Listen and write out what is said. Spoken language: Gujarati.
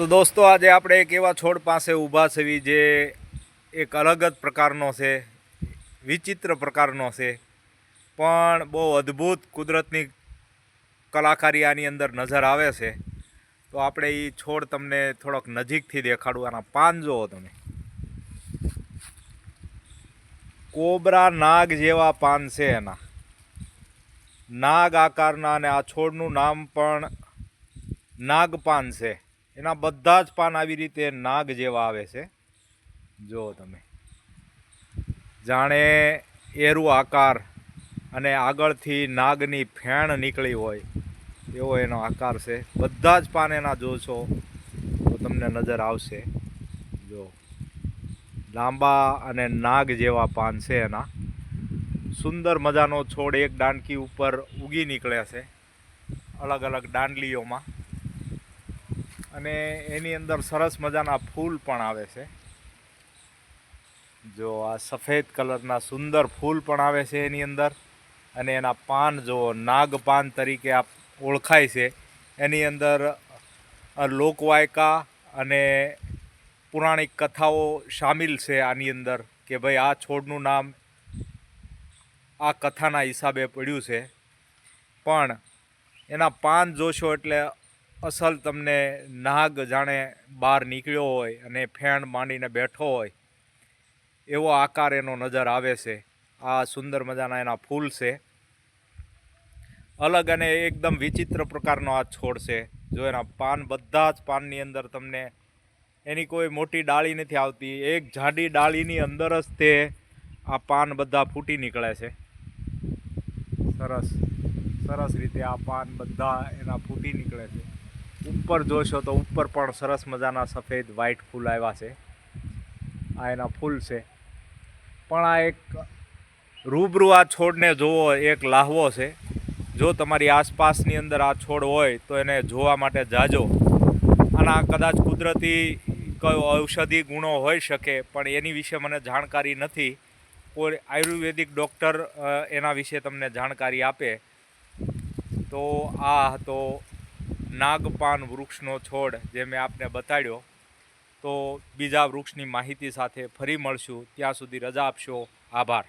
તો દોસ્તો, આજે આપણે એક એવા છોડ પાસે ઊભા છવી જે એક અલગ જ પ્રકારનો છે, વિચિત્ર પ્રકારનો છે. પણ બહુ અદ્ભુત કુદરતની કલાકારી આની અંદર નજર આવે છે. તો આપણે એ છોડ તમને થોડોક નજીકથી દેખાડું આના પાન જુઓ તમે. કોબરા નાગ જેવા પાન છે એના. નાગ આકારના અને આ છોડનું નામ પણ નાગપાન છે. એના બધા જ પાન આવી રીતે નાગ જેવા આવે છે. જુઓ તમે. જાણે એરું આકાર અને આગળથી નાગની ફેણ નીકળી હોય, એવો એનો આકાર છે. બધા જ પાન એના જોશો તો તમને નજર આવશે. જો લાંબા અને નાગ જેવા પાન છે એના. સુંદર મજાનો છોડ એક દાંડકી ઉપર ઉગી નીકળે છે. અલગ અલગ દાંડલીઓમાં અને એની અંદર સરસ મજાના ફૂલ પણ આવે છે. જો આ સફેદ કલરના સુંદર ફૂલ પણ આવે છે એની અંદર. અને એના પાન જો નાગપાન તરીકે આ ઓળખાય છે. એની અંદર લોકવાયકા અને પુરાણિક કથાઓ સામેલ છે આની અંદર કે ભાઈ આ છોડનું નામ આ કથાના હિસાબે પડ્યું છે. પણ એના પાન જોશો એટલે અસલ તમને નાગ જાણે બહાર નીકળ્યો હોય અને ફેણ માંડીને બેઠો હોય, એવો આકાર એનો નજર આવે છે. આ સુંદર મજાના એના ફૂલ છે. અલગ અને એકદમ વિચિત્ર પ્રકારનો આ છોડ છે. જો એના પાન બધા જ પાનની અંદર તમને એની કોઈ મોટી ડાળી નથી આવતી, એક જાડી ડાળીની અંદર જ તે આ પાન બધા ફૂટી નીકળે છે. સરસ સરસ રીતે આ પાન બધા એના ફૂટી નીકળે છે. ઉપર જોશો તો ઉપર પણ સરસ મજાના સફેદ વ્હાઈટ ફૂલ આવ્યા છે. આ એના ફૂલ છે. પણ આ એક રૂબરૂ આ છોડને જોવો, એક લાહવો છે. જો તમારી આસપાસની અંદર આ છોડ હોય તો એને જોવા માટે જાજો. આના કદાચ કુદરતી કયો ઔષધિ ગુણો હોઈ શકે, પણ એની વિશે મને જાણકારી નથી. કોઈ આયુર્વેદિક ડૉક્ટર એના વિશે તમને જાણકારી આપે. તો આ હતો નાગપાન વૃક્ષનો છોડ જે મેં આપને બતાડ્યો, તો બીજા વૃક્ષની માહિતી સાથે ફરી મળશું. ત્યાં સુધી રજા આપશો. આભાર.